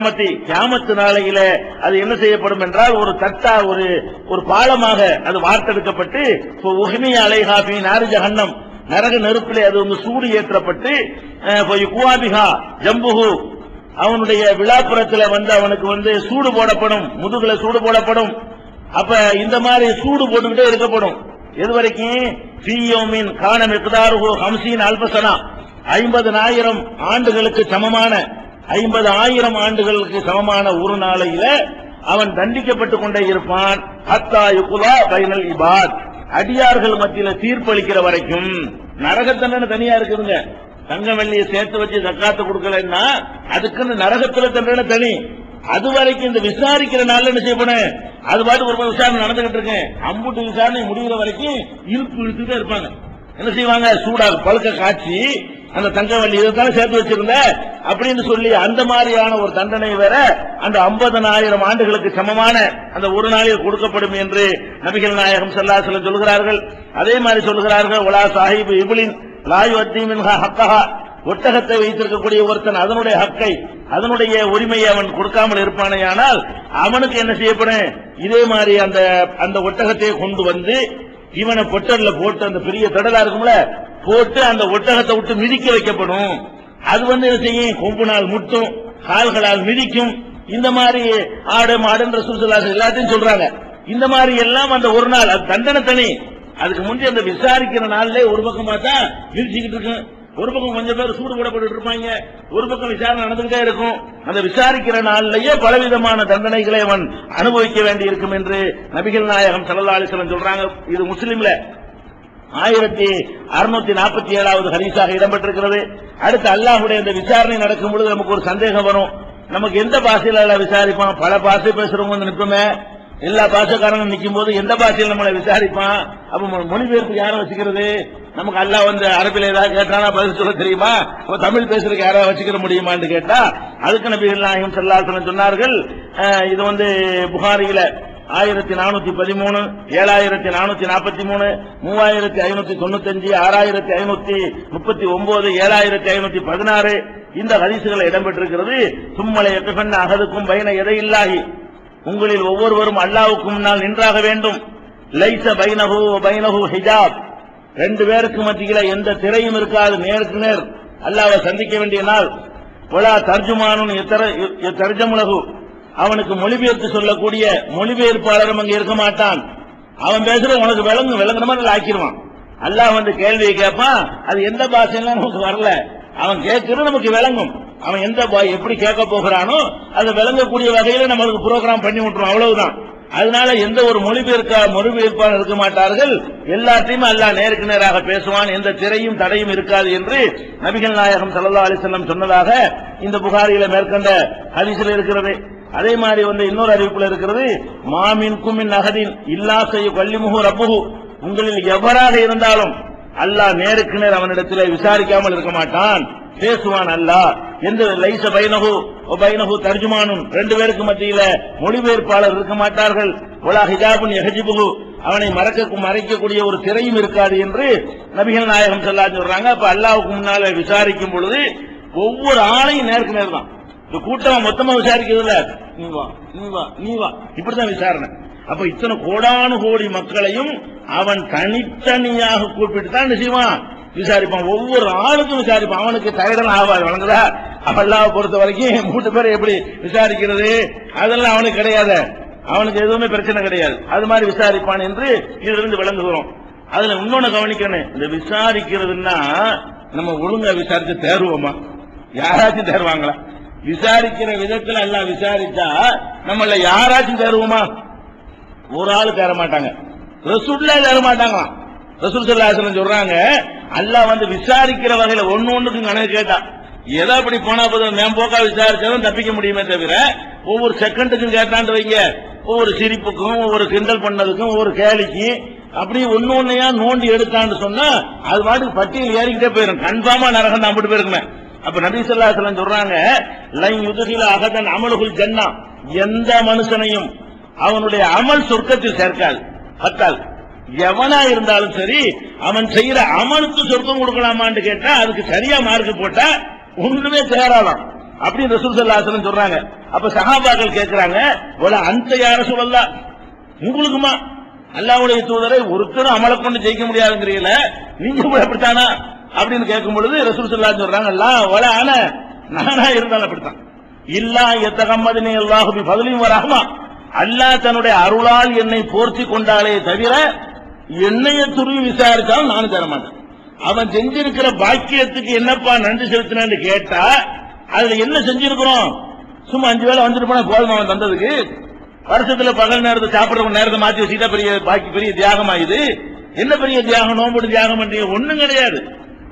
கியாமத்தி கியாமத்து நாளையில அது என்ன செய்யப்படும் என்றால் ஒரு தட்டா ஒரு ஒரு பாலமாக அது வார்த்தெடுக்கப்பட்டு உஹ்மி அலைஹாபி நாரி ஜஹன்னம். நரக நெருப்பிலே அது வந்து சூடு ஏற்றப்பட்டு குவாபிகா ஜம்புகு அவனுடைய விழாப்புறத்துல வந்து அவனுக்கு வந்து சூடு போடப்படும் முதுகுல சூடு போடப்படும். அப்ப இந்த மாதிரி சூடு போட்டுக்கிட்டே இருக்கப்படும் எது வரைக்கும் ஃபீயோமின் காண மிக்தாருகு ஹம்சின் அல்பசனா. ஐம்பதனாயிரம் ஆண்டுகளுக்கு சமமான ஐம்பது ஆயிரம் ஆண்டுகளுக்கு சமமான ஒரு நாளையில அவன் தண்டிக்கப்பட்டுக் கொண்டே இருப்பான். ஹத்தா யுகுலா பைனல் இபாத். அடியார்கள் மத்தியில தீர்ப்பளிக்கிற வரைக்கும் நரக தண்டனை தனியா இருக்குதுங்க. தங்க வெள்ளியை சேர்த்து வச்சு தக்காத்து கொடுக்கலன்னா அதுக்குன்னு நரகத்துல தண்டனை தனி. அது வரைக்கும் இந்த விசாரிக்கிற நாள் என்ன செய்யப்படும் அது பாட்டு ஒரு விசாரணை நடந்துகிட்டு இருக்கு. அம்புட்டு விசாரணை முடிகிற வரைக்கும் இழுப்பு இழுத்துட்டே இருப்பாங்க. என்ன செய்வாங்க? சூடா பழுக்க காய்ச்சி அந்த தங்கவள்ளி இதுதான் சேர்த்து வச்சிருந்த? அப்படின்னு சொல்லி அந்த மாதிரியான ஒரு தண்டனை வேற அந்த 50000 ஆண்டுகளுக்கு சமமான அந்த ஒரு நாளில் கொடுக்கப்படும் என்று நபிகள் நாயகம் ஸல்லல்லாஹு சொல்கிறார்கள். அதே மாதிரி சொல்கிறார்கள் உலா சாஹிப் இப்லின் லாயு அத்தீமின் ஹக்கஹா. ஒட்டகத்தை வைத்திருக்கக்கூடிய ஒருத்தன் அதனுடைய ஹக்கை அதனுடைய உரிமையை அவன் கொடுக்காமல் இருப்பானே ஆனால் அவனுக்கு என்ன செய்யப்படும்? இதே மாதிரி அந்த அந்த ஒட்டகத்தை கொண்டு வந்து இவனை பொட்டல்ல போட்டு அந்த பெரிய தடலா இருக்கும்ல போட்டு அந்த ஒட்டகத்தை விட்டு மிதிக்க வைக்கப்படும். அது வந்து என்ன செய்யும்? கொம்புனால் முட்டும் கால்களால் மிதிக்கும். இந்த மாதிரி ஆடு மாடுன்ற சுற்றுலா எல்லாத்தையும் சொல்றாங்க. இந்த மாதிரி எல்லாம் அந்த ஒரு நாள் அது தண்டனை தனி. அதுக்கு முந்தைய அந்த விசாரிக்கிற நாள்ல ஒரு பக்கமா தான் மிதிச்சுக்கிட்டு இருக்கும். ஒரு பக்கம் கொஞ்சம் பேர் சூடு போடப்பட்டு இருப்பாங்க. ஒரு பக்கம் விசாரணை நடந்துகிட்டே இருக்கும். அந்த விசாரிக்கிற நாள்லயே பலவிதமான தண்டனைகளை அவன் அனுபவிக்க வேண்டி இருக்கும் என்று நபிகள் நாயகம் ஸல்லல்லாஹு அலைஹி சொல்றாங்க. இது முஸ்லீம்ல. ஆயிரத்தி அறுநூத்தி நாற்பத்தி ஏழாவது ஹரிசாக இடம்பெற்றிருக்கிறது. அடுத்து அல்லாஹுடைய இந்த விசாரணை நடக்கும் பொழுது நமக்கு ஒரு சந்தேகம் வரும். நமக்கு எந்த பாஷையில எல்லாம் விசாரிப்பான்? பல பாஷை பேசுறவங்க வந்து நிற்போமே எல்லா பாஷக்காரங்களும் நிற்கும் போது எந்த பாஷையில் நம்மளை விசாரிப்பான்? அப்ப மொழிபெயர்ப்பு யாரை வச்சுக்கிறது? நமக்கு அல்லாஹ் வந்து அரபில் ஏதாவது கேட்டானா பதில் சொல்ல தெரியுமா? அப்ப தமிழ் பேசுறதுக்கு யாராவது வச்சுக்கிற முடியுமான்னு கேட்டா அதுக்கு நபிகள் நாயகம் செல்லாசனம் சொன்னார்கள். இது வந்து புகாரியில ஆயிரத்தி நானூத்தி பதிமூணு ஏழாயிரத்தி நானூத்தி நாற்பத்தி மூணு மூவாயிரத்தி ஐநூத்தி தொண்ணூத்தஞ்சு ஆறாயிரத்தி ஐநூத்தி முப்பத்தி ஒன்பது ஏழாயிரத்தி ஐநூத்தி பதினாறு. இந்த ஹதீசுகள் இடம்பெற்றிருக்கிறது. சும்மலை எக்கண்ண அகதுக்கும் பயன எதையில்லாகி. உங்களில் ஒவ்வொருவரும் அல்லாவுக்கும் முன்னால் நின்றாக வேண்டும். லைச பைனஹு பைனஹு ஹிஜாப். ரெண்டு பேருக்கு மத்தியில எந்த திரையும் இருக்காது நேருக்கு நேர். அல்லாவை சந்திக்க வேண்டிய நாள். ஒலா தர்ஜுமானும் தர்ஜமுலகு. அவனுக்கு மொழிபெயர்த்து சொல்லக்கூடிய மொழிபெயர்ப்பாளரும் அங்க இருக்க மாட்டான். அவன் பேசுறது உனக்கு விளங்கு விளங்குற மாதிரி ஆக்கிடுவான். அல்லாஹ் வந்து கேள்வியை கேட்பான் அது எந்த பாஷையில நமக்கு வரல. அவன் கேட்கிறது நமக்கு விளங்கும். அவன் எந்த பா- எப்படி கேட்க போகிறானோ அதை விளங்கக்கூடிய வகையில நம்மளுக்கு ப்ரோக்ராம் பண்ணி விட்டுரும் அவ்வளவுதான். அதனால எந்த ஒரு மொழிபெயர்க்க மொழிபெயர்ப்பாளர் இருக்க மாட்டார்கள். எல்லாத்தையும் அல்லாஹ் நேருக்கு நேராக பேசுவான். எந்த திரையும் தடையும் இருக்காது என்று நபிகள் நாயகம் சல்லா அலிசல்லம் சொன்னதாக இந்த புகாரியில மேற்கொண்ட ஹதீஸில் இருக்கிறது. அதே மாதிரி வந்து இன்னொரு அறிவிப்புல இருக்கிறது மாமின் குமின் நகதின் இல்லா செய்ய கல்லிமுகு ரப்புகு உங்களில் எவராக இருந்தாலும் அல்லாஹ் நேருக்கு நேர் அவனிடத்தில் விசாரிக்காமல் இருக்க மாட்டான். பேசுவான் அல்லாஹ். எந்த லைச பைனகு பைனகு தர்ஜுமானும் ரெண்டு பேருக்கு மத்தியில மொழிபெயர்ப்பாளர் இருக்க மாட்டார்கள். ஒலா ஹிஜாபுன் எஹஜிபுகு அவனை மறக்க மறைக்கக்கூடிய ஒரு திரையும் இருக்காது என்று நபிகள் நாயகம் சொல்லா சொல்றாங்க. அப்ப அல்லாவுக்கு முன்னால விசாரிக்கும் பொழுது ஒவ்வொரு ஆளையும் நேருக்கு நேர் தான். இந்த கூட்டம் மொத்தமா விசாரிக்கிறதுல நீ வா நீ வா நீ வா. இப்படிதான் விசாரணை. அப்ப இத்தனை கோடானு கோடி மக்களையும் அவன் தனித்தனியாக கூப்பிட்டு தான் என்ன செய்வான்? விசாரிப்பான். ஒவ்வொரு ஆளுக்கும் விசாரிப்பான். அவனுக்கு தயடன் ஆகாது வழங்குதா? அவல்லாவை பொறுத்த வரைக்கும் மூட்டு பேரை எப்படி விசாரிக்கிறது? அதெல்லாம் அவனுக்கு கிடையாது. அவனுக்கு எதுவுமே பிரச்சனை கிடையாது. அது மாதிரி விசாரிப்பான் என்று இதிலிருந்து விளங்குகிறோம். அதுல இன்னொன்னு கவனிக்கணும். இந்த விசாரிக்கிறதுன்னா நம்ம ஒழுங்கா விசாரிச்சு தேர்வோமா? யாராச்சும் தேர்வாங்களா? விசாரிக்கிற விதத்துல எல்லாம் விசாரிச்சா நம்மள யாராச்சும் தருவோமா ஒரு ஆள் தேர மாட்டாங்க ரசூல்லா தேர மாட்டாங்களாம் ரசூல் சல்லாஹம் சொல்றாங்க அல்லாஹ் வந்து விசாரிக்கிற வகையில ஒன்னு ஒண்ணுக்கும் கணக்கு கேட்டா எதை அப்படி போனா போதும் மேம்போக்கா விசாரிச்சாலும் தப்பிக்க முடியுமே தவிர ஒவ்வொரு செகண்டுக்கும் கேட்டான்னு வைங்க. ஒவ்வொரு சிரிப்புக்கும் ஒவ்வொரு கிண்டல் பண்ணதுக்கும் ஒவ்வொரு கேலிக்கு அப்படி ஒன்னு ஒன்னையா நோண்டி எடுத்தான்னு சொன்னா அது பாட்டுக்கு பட்டியல் ஏறிக்கிட்டே போயிடும் கன்ஃபார்மா நரகம் தான் அப்படி போயிருக்குமே. அப்ப நபி சொல்றாங்க லை யுதுகில அகதன் அமலுகுல் ஜன்னா. எந்த மனுஷனையும் அவனுடைய அமல் சொர்க்கத்தில் சேர்க்காது பத்தால் எவனா இருந்தாலும் சரி அவன் செய்யற அமலுக்கு சொர்க்கம் கொடுக்கலாமான்னு கேட்டா அதுக்கு சரியா மார்க் போட்டா ஒண்ணுமே சேராலாம் அப்படின்னு ரசூல் சல்லாசலம் சொல்றாங்க. அப்ப சஹாபாக்கள் கேட்கறாங்க ஒல அந்த யார சொல்லலாம் உங்களுக்குமா? அல்லாவுடைய தூதரை ஒருத்தரும் அமலை கொண்டு ஜெயிக்க முடியாதுங்கிறீங்கள நீங்க கூட அப்படித்தானா? அப்படின்னு கேட்கும் பொழுது ரசூல் ஸல்லல்லாஹு சொல்றாங்க ஆன நானா இருந்தாலும் அப்படித்தான். இல்லா எத்தகம்மதினி அல்லாஹு பி பதிலையும் வராமா அல்லாஹ் தன்னுடைய அருளால் என்னை போர்த்தி கொண்டாலே தவிர என்னைய துருவி விசாரித்தாலும் நானும் தரமாட்டேன். அவன் செஞ்சிருக்கிற பாக்கியத்துக்கு என்னப்பா நன்றி செலுத்தினு கேட்டா அதுல என்ன செஞ்சிருக்கிறோம்? சும்மா அஞ்சு வேளை வந்துட்டு போனா போதும் அவன் தந்ததுக்கு? வருஷத்துல பகல் நேரத்தை சாப்பிடுற நேரத்தை மாத்தி வச்சுக்கிட்டா பெரிய பாக்கி பெரிய தியாகம் ஆயுது என்ன பெரிய தியாகம்? நோம்பு தியாகம் பண்றீங்க. ஒண்ணும் கிடையாது.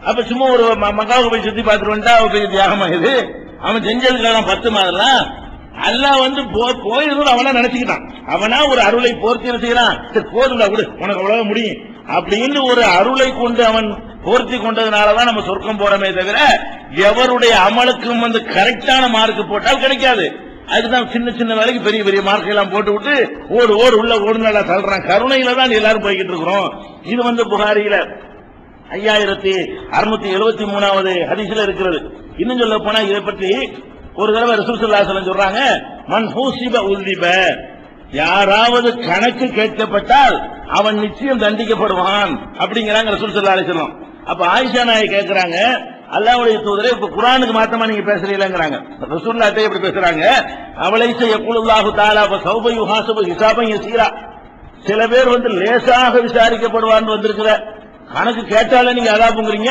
அப்ப சும்மா ஒரு மக்காவுக்கு போய் சுத்தி பார்த்துட்டு வந்துட்டா அவன் பெரிய தியாகமா இது? அவன் செஞ்சதுக்காக பத்து மாதிரிலாம் அல்லாஹ் வந்து போ- அவனா நினைச்சுக்கிட்டான். அவனா ஒரு அருளை போர்த்தி என்ன செய்யறான்? சரி போதும்டா விடு. உனக்கு அவ்வளவு முடியும். அப்படின்னு ஒரு அருளை கொண்டு அவன் போர்த்தி கொண்டதுனாலதான் நம்ம சொர்க்கம் போறமே தவிர எவருடைய அமலுக்கும் வந்து கரெக்டான மார்க் போட்டால் கிடைக்காது. அதுதான் சின்ன சின்ன வேலைக்கு பெரிய பெரிய மார்க்கை எல்லாம் போட்டு விட்டு ஓடு ஓடு உள்ள நல்லா தள்ளுறான். கருணையில தான் எல்லாரும் போய்கிட்டு இருக்கிறோம். இது வந்து புகாரியில ஐயாயிரத்தி அறுநூத்தி எழுபத்தி மூணாவது ஹரிசில இருக்கிறது. இன்னும் சொல்ல போனா இதை பற்றி ஒரு தடவை ரசூலுல்லாஹி சொல்றாங்க மன் ஹூசிப உல்திப. யாராவது கணக்கு கேட்கப்பட்டால் அவன் நிச்சயம் தண்டிக்கப்படுவான் அப்படிங்கிறாங்க ரசூல் ஸல்லல்லாஹு அலைஹி அப்ப ஆயிஷா நாயை கேட்கிறாங்க அல்லாவுடைய தூதரை இப்ப குரானுக்கு மாத்தமா நீங்க பேசுறீங்களாங்கறாங்க. ரசூல்லாட்டே இப்படி பேசுறாங்க அவளை செய்யக்குல்லாஹு தஆலா ஃப சௌப யுஹாசபு ஹிசாபன் சீரா சில பேர் வந்து லேசாக விசாரிக்கப்படுவான்னு வந்திருக்கிற கணக்கு கேட்டாலே நீங்க அதாப்புங்கிறீங்க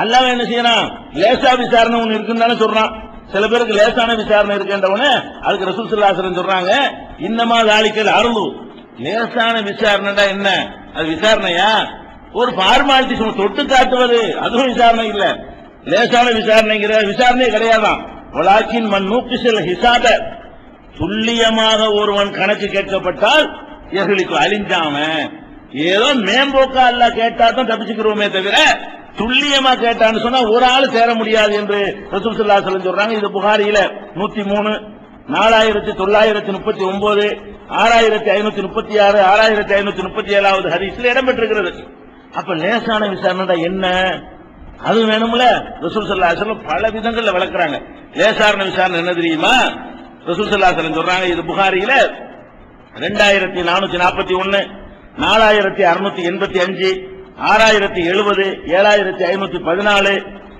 அல்லாம என்ன செய்யறான்? லேசா விசாரணை ஒண்ணு இருக்குன்னு தானே சொல்றான். சில பேருக்கு லேசான விசாரணை இருக்குன்றவன அதுக்கு ரசூல் ஸல்லல்லாஹு சொல்றாங்க இன்னமா தாலிக்கல் அருளு. லேசான விசாரணைடா என்ன? அது விசாரணையா? ஒரு ஃபார்மாலிட்டி சும்மா தொட்டு காட்டுவது. அதுவும் விசாரணை இல்ல. லேசான விசாரணைங்கிற விசாரணை கிடையாதான். வளாக்கின் மண் நூக்கு சில ஹிசாப. துல்லியமாக ஒருவன் கணக்கு கேட்கப்பட்டால் எங்களுக்கு அழிஞ்சாம ஏதோ மேம்போக்கா அல்ல கேட்டா தான் தப்பிச்சுக்கிறோமே தவிர துல்லியமா கேட்டான்னு சொன்னா ஒரு ஆள் சேர முடியாது என்று ரசூல் ஸல்லல்லாஹு சொல்றாங்க. இது புகாரியில நூத்தி மூணு நாலாயிரத்தி தொள்ளாயிரத்தி முப்பத்தி ஒன்பது ஆறாயிரத்தி ஐநூத்தி முப்பத்தி ஆறு ஆறாயிரத்தி ஐநூத்தி முப்பத்தி ஏழாவது ஹரிசில் இடம்பெற்றிருக்கிறது. அப்ப லேசான விசாரணை என்ன? அது வேணும்ல? ரசூல் சல்லாசலம் பல விதங்கள்ல விளக்குறாங்க லேசான விசாரணை என்ன தெரியுமா? ரசூல் சல்லாசலம் சொல்றாங்க இது புகாரியில ரெண்டாயிரத்தி நானூத்தி நாற்பத்தி ஒன்னு நாலாயிரத்தி அறுநூத்தி எண்பத்தி அஞ்சு ஆறாயிரத்தி எழுபது ஏழாயிரத்தி ஐநூத்தி பதினாலு.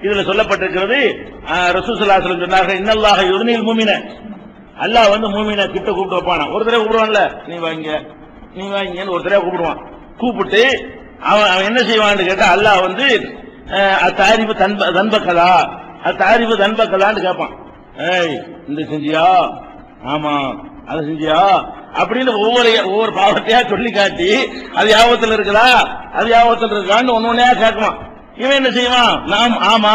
இதுல சொல்லப்பட்டிருக்கிறது ரசூசல்லாசலம் சொன்னார்கள் இன்னல்லாக யுதனில் மூமின அல்லாஹ் வந்து மூமின கிட்ட கூப்பிட்டு வைப்பானா ஒரு தடவை கூப்பிடுவான்ல நீ வாங்க நீ வாங்கன்னு ஒரு தடவை கூப்பிடுவான். கூப்பிட்டு அவன் அவன் என்ன செய்வான்னு கேட்டா அல்லாஹ் வந்து தாரிவு தன்ப தன்பக்கதா தாரிவு தன்பக்கதான்னு கேட்பான் ஏய் இந்த செஞ்சியா? ஆமா. அதை செஞ்சியா? அப்படின்னு ஒவ்வொரு ஒவ்வொரு பாவத்தையா சொல்லி காட்டி அது யாபத்தில் இருக்குதா? அது யாபத்தில் இருக்கான்னு ஒன்னு ஒன்னையா கேட்குவான். இவன் என்ன செய்வான்? நாம் ஆமா.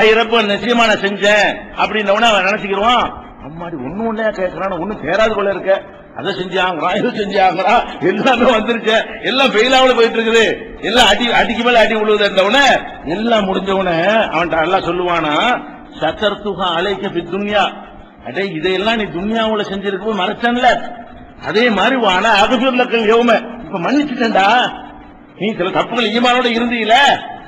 ஐரப்ப நிச்சயமா நான் செஞ்சேன். அப்படின்னு அவன் நினைச்சுக்கிடுவான் அம்மாடி ஒன்னு ஒன்னையா கேட்கறான் ஒண்ணு சேராது போல இருக்க. அதை செஞ்சாங்கிறான் இது செஞ்சாங்கிறா எல்லாமே வந்துருச்சு எல்லாம் ஃபெயிலாவில் போயிட்டு இருக்குது எல்லாம் அடி அடிக்கு மேல அடி விழுவது இருந்தவன எல்லாம் முடிஞ்சவன அவன் எல்லாம் சொல்லுவானா சத்தர்த்துகா அலைக்க பித்துன்யா அடே இதையெல்லாம் நீ துன்யாவுல செஞ்சிருக்கவும் மறைச்சன்ல. அதே மாதிரி வானா அகசூர்லக்கள் யோம இப்ப மன்னிச்சுட்டேன்டா. நீ சில தப்புகள் ஈமானோட இருந்தீல.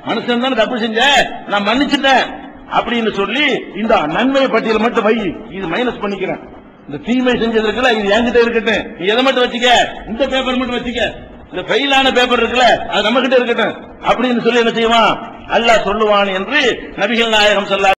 மனுஷன் தானே தப்பு செஞ்ச. நான் மன்னிச்சுட்டேன். அப்படின்னு சொல்லி இந்த நன்மை பட்டியல் மட்டும் வை. இது மைனஸ் பண்ணிக்கிறேன். இந்த தீமை செஞ்சது இருக்குல்ல இது என்கிட்ட இருக்கட்டும். நீ எதை மட்டும் வச்சுக்க? இந்த பேப்பர் மட்டும் வச்சுக்க. இந்த ஃபெயிலான பேப்பர் இருக்குல்ல அது நம்ம கிட்ட இருக்கட்டும். அப்படின்னு சொல்லி என்ன செய்வான்? அல்லாஹ் சொல்லுவான் என்று நபிகள் நாயகம் சொல்ல